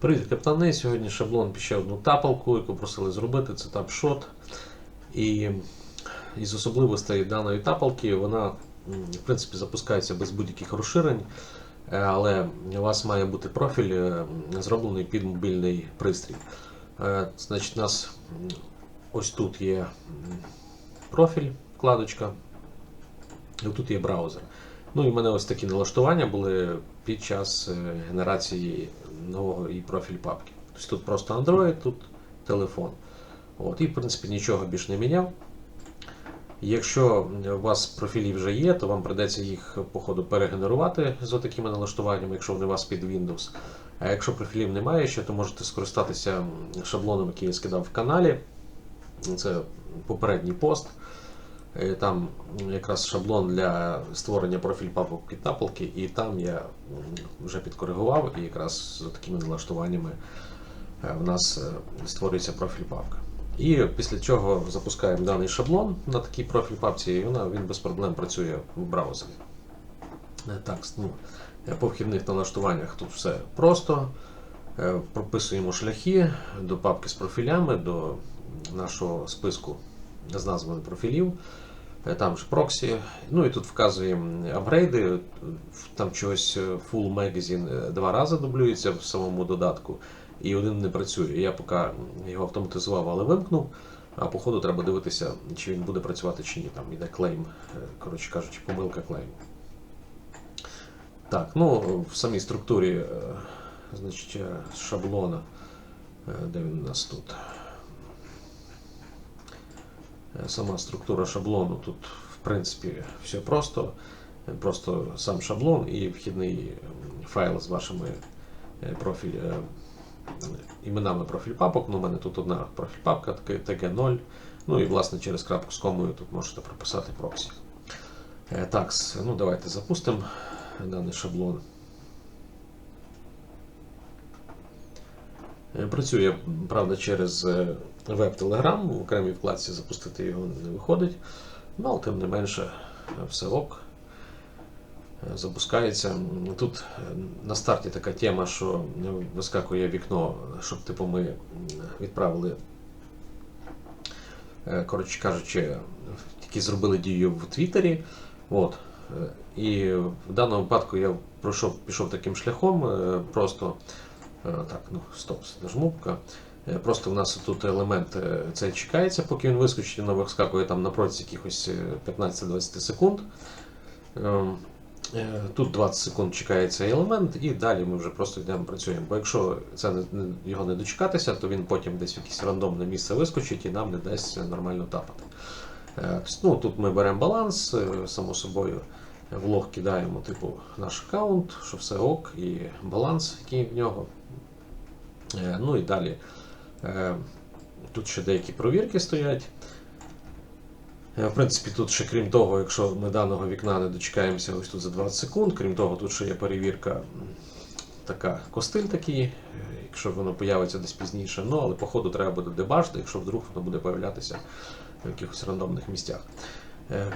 Привіт, капітани. Сьогодні шаблон під одну тапалку, яку просили зробити. Це тапшот. І із особливостей даної тапалки вона в принципі запускається без будь-яких розширень, е, але у вас має бути профіль е, зроблений під мобільний пристрій. Е, Значить, у нас ось тут є профіль, вкладочка, і тут є браузер. Ну і в мене ось такі налаштування були під час генерації нового і профіль папки. Тобто тут просто Android, тут телефон. От, і в принципі нічого більш не міняв. Якщо у вас профілі вже є, то вам придеться їх по ходу перегенерувати з такими налаштуваннями, якщо вони у вас під Windows. А якщо профілів немає ще, то можете скористатися шаблоном, який я скидав в каналі. Це попередній пост. Е, Там якраз шаблон для створення профіль папок під тапалки, і там я вже підкоригував, і якраз з такими налаштуваннями е, в нас е, створюється профіль папка. І після чого запускаємо даний шаблон на такій профіль папці, і вона, він без проблем працює в браузері. Так, ну, по вхідних налаштуваннях тут все просто. Прописуємо шляхи до папки з профілями, до нашого списку з назвами профілів. Е, Там ж проксі. Ну і тут вказуємо апгрейди. Там чогось е, Full Magazine е, два рази дублюється в самому додатку, і один не працює. Я поки його автоматизував, але вимкнув. А по ходу треба дивитися, чи він буде працювати чи ні. Там іде клейм, коротше кажучи, помилка клейм. Так, ну в самій структурі значить, шаблона, де він у нас тут. Е, Сама структура шаблону тут, в принципі, все просто. Е, Просто сам шаблон і вхідний файл з вашими е, профіль, іменами профіль папок. Ну, у мене тут одна профіль папка, TG0. Ну і власне через крапку з комою тут можете прописати проксі. Так, ну давайте запустимо даний шаблон. Працює, правда, через веб-телеграм, в окремій вкладці запустити його не виходить. Ну, але тим не менше, все ок. Запускається. Тут е, на старті така тема, що вискакує вікно, щоб типу, ми відправили, е, коротше кажучи, тільки зробили дію в Твіттері. От. Е, І в даному випадку я пройшов, пішов таким шляхом, просто Так, ну стоп, нажму Просто в нас тут елемент е, цей чекається, поки він вискочить, воно вискакує там на протязі якихось е, 15-20 секунд. Ем, е, Тут 20 секунд чекає цей елемент, і далі ми вже просто йдемо працюємо. Бо якщо це не, його не дочекатися, то він потім десь в якесь рандомне місце вискочить і нам не дасть нормально тапати. Е, тобто, Ну, тут ми беремо баланс, е, само собою. В лог кидаємо типу наш аккаунт, що все ок, і баланс, який в нього. Е, Ну і далі. Е, Тут ще деякі провірки стоять. Е, В принципі, тут ще крім того, якщо ми даного вікна не дочекаємося ось тут за 20 секунд, крім того, тут ще є перевірка така костиль такий, е, якщо воно появиться десь пізніше. Ну, але по ходу треба буде дебажити, якщо вдруг воно буде появлятися в якихось рандомних місцях.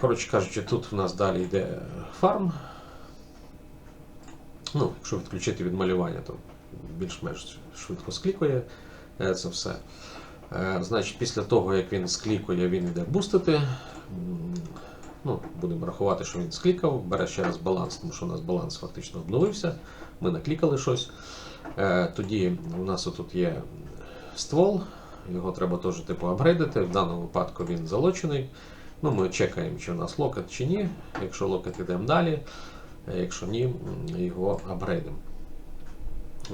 Коротше кажучи, тут в нас далі йде фарм. Ну, якщо відключити від малювання, то більш-менш швидко склікує це все. Е, Значить, після того, як він склікує, він йде бустити. Ну, будемо рахувати, що він склікав, бере ще раз баланс, тому що у нас баланс фактично обновився. Ми наклікали щось. Е, Тоді у нас отут є ствол, його треба теж типу апгрейдити. В даному випадку він залочений. Ну, ми чекаємо, чи у нас локет чи ні. Якщо локет, йдемо далі. Е, Якщо ні, його апгрейдимо.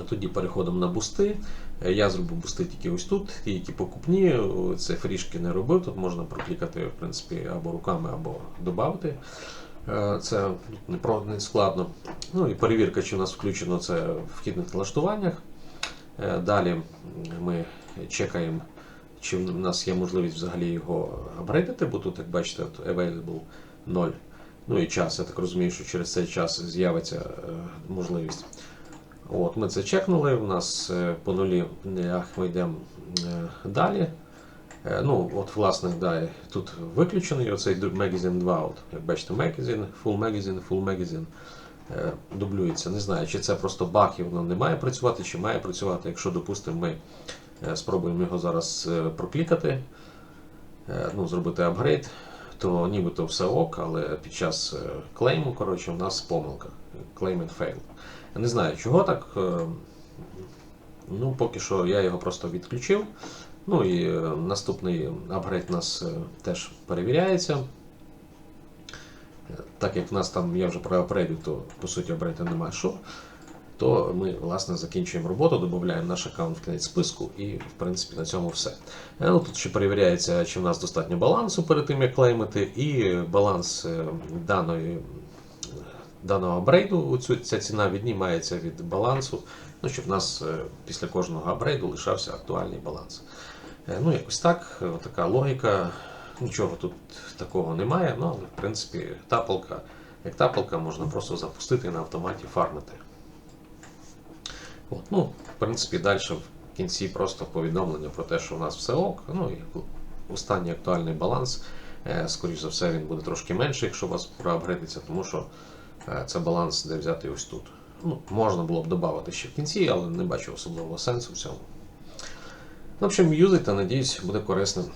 Тоді переходимо на бусти. Е, Я зробив бусти тільки ось тут, ті, які покупні, це фрішки не робив. Тут можна проклікати в принципі, або руками, або додати. Е, Це не, не складно. Ну і перевірка, чи у нас включено це в вхідних налаштуваннях. Е, Далі ми чекаємо, чи в нас є можливість взагалі його апгрейдити, бо тут, як бачите, available 0. Ну і час, я так розумію, що через цей час з'явиться е, можливість. От, Ми це чекнули, у нас е, по нулі ах, ми йдемо е, далі. Е, Ну, от, власне, да, тут виключений оцей Magazine 2. От, як бачите, Magazine, Full Magazine, Full Magazine. е, дублюється. Не знаю, чи це просто баг і воно не має працювати, чи має працювати. Якщо, допустимо, ми е, спробуємо його зараз е, проклікати, е, ну, зробити апгрейд, то нібито все ок, але під час е, клейму, коротше, у нас помилка. Claim and fail. Я не знаю, чого так. е, Ну, поки що я його просто відключив. Ну і е, наступний апгрейд у нас е, теж перевіряється. Так як в нас там я вже про апгрейдив, то по суті апгрейду немає що, то ми власне закінчуємо роботу, додаємо наш аккаунт в кінець списку і в принципі на цьому все. Ну, тут ще перевіряється, чи в нас достатньо балансу перед тим, як клеймити, і баланс даної даного апгрейду, ця ціна віднімається від балансу, ну, щоб в нас е, після кожного апгрейду лишався актуальний баланс. Е, Ну, якось так, така логіка. Нічого тут такого немає, ну, але в принципі тапалка, як тапалка, можна просто запустити на автоматі фармити. От, ну, в принципі, далі в кінці просто повідомлення про те, що у нас все ок. Ну і останній актуальний баланс. Е, Скоріше за все, він буде трошки менший, якщо у вас проапгрейдиться, тому що це баланс, де взяти ось тут. Ну, можна було б додати ще в кінці, але не бачу особливого сенсу в цьому. В общем, юзайте, надіюсь, буде корисним.